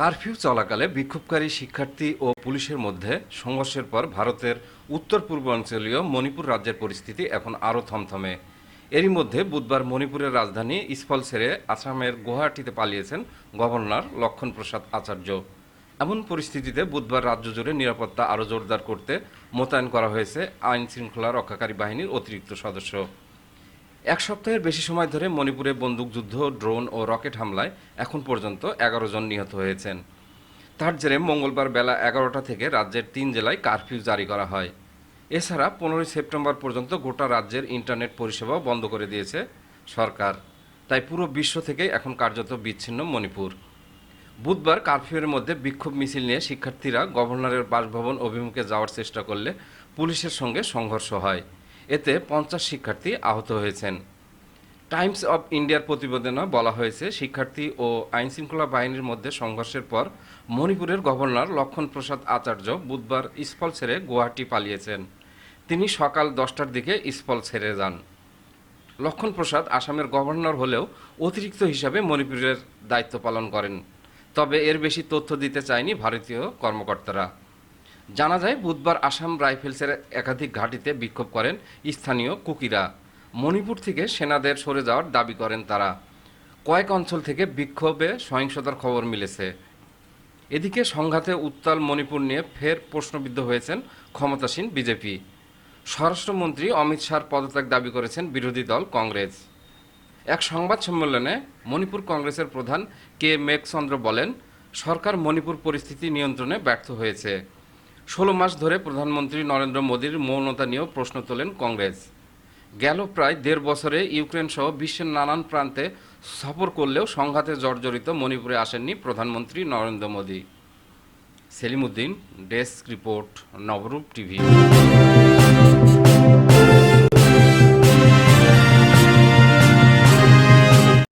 Curfew চলাকালে বিক্ষোভকারী শিক্ষার্থী ও পুলিশের মধ্যে সংঘর্ষের পর ভারতের উত্তর পূর্বাঞ্চলীয় মণিপুর রাজ্যের পরিস্থিতি এখন আরও থমথমে। এরই মধ্যে বুধবার মণিপুরের রাজধানী ইস্ফল ছেড়ে আসামের গুয়াহাটিতে পালিয়েছেন গভর্নর লক্ষণ প্রসাদ আচার্য। এমন পরিস্থিতিতে বুধবার রাজ্য জুড়ে নিরাপত্তা আরও জোরদার করতে মোতায়েন করা হয়েছে আইন শৃঙ্খলা রক্ষাকারী বাহিনীর অতিরিক্ত সদস্য। এক সপ্তাহের বেশি সময় ধরে মণিপুরে বন্দুকযুদ্ধ ড্রোন ও রকেট হামলায় এখন পর্যন্ত এগারো জন নিহত হয়েছেন। তার জেরে মঙ্গলবার বেলা এগারোটা থেকে রাজ্যের তিন জেলায় কারফিউ জারি করা হয়। এছাড়া পনেরোই সেপ্টেম্বর পর্যন্ত গোটা রাজ্যের ইন্টারনেট পরিষেবাও বন্ধ করে দিয়েছে সরকার। তাই পুরো বিশ্ব থেকেই এখন কার্যত বিচ্ছিন্ন মণিপুর। বুধবার কারফিউয়ের মধ্যে বিক্ষোভ মিছিল নিয়ে শিক্ষার্থীরা গভর্নরের বাসভবন অভিমুখে যাওয়ার চেষ্টা করলে পুলিশের সঙ্গে সংঘর্ষ হয়। এতে পঞ্চাশ শিক্ষার্থী আহত হয়েছেন। টাইমস অব ইন্ডিয়ার প্রতিবেদনে বলা হয়েছে, শিক্ষার্থী ও আইনশৃঙ্খলা বাহিনীর মধ্যে সংঘর্ষের পর মণিপুরের গভর্নর লক্ষণ প্রসাদ আচার্য বুধবার ইস্ফল ছেড়ে গুয়াহাটি পালিয়েছেন। তিনি সকাল দশটার দিকে ইস্ফল ছেড়ে যান। লক্ষণ প্রসাদ আসামের গভর্নর হলেও অতিরিক্ত হিসাবে মণিপুরের দায়িত্ব পালন করেন। তবে এর বেশি তথ্য দিতে চায়নি ভারতীয় কর্মকর্তারা। জানা যায়, বুধবার আসাম রাইফেলসের একাধিক ঘাঁটিতে বিক্ষোভ করেন স্থানীয় কুকিরা। মণিপুর থেকে সেনাদের সরে যাওয়ার দাবি করেন তারা। কয়েক অঞ্চল থেকে বিক্ষোভে সহিংসতার খবর মিলেছে। এদিকে সংঘাতে উত্তাল মণিপুর নিয়ে ফের প্রশ্নবিদ্ধ হয়েছেন ক্ষমতাসীন বিজেপি। স্বরাষ্ট্রমন্ত্রী অমিত শাহর পদত্যাগ দাবি করেছেন বিরোধী দল কংগ্রেস। এক সংবাদ সম্মেলনে মণিপুর কংগ্রেসের প্রধান কে মেঘচন্দ্র বলেন, সরকার মণিপুর পরিস্থিতি নিয়ন্ত্রণে ব্যর্থ হয়েছে। ষোলো মাস ধরে প্রধানমন্ত্রী নরেন্দ্র মোদীর মৌনতা নিয়েও প্রশ্ন তোলেন কংগ্রেস। গেল প্রায় দেড় বছরে ইউক্রেন সহ বিশ্বের নানান প্রান্তে সফর করলেও সংঘাতে জর্জরিত মণিপুরে আসেননি প্রধানমন্ত্রী Narendra Modi. Selimuddin, desk report, Nabarup TV.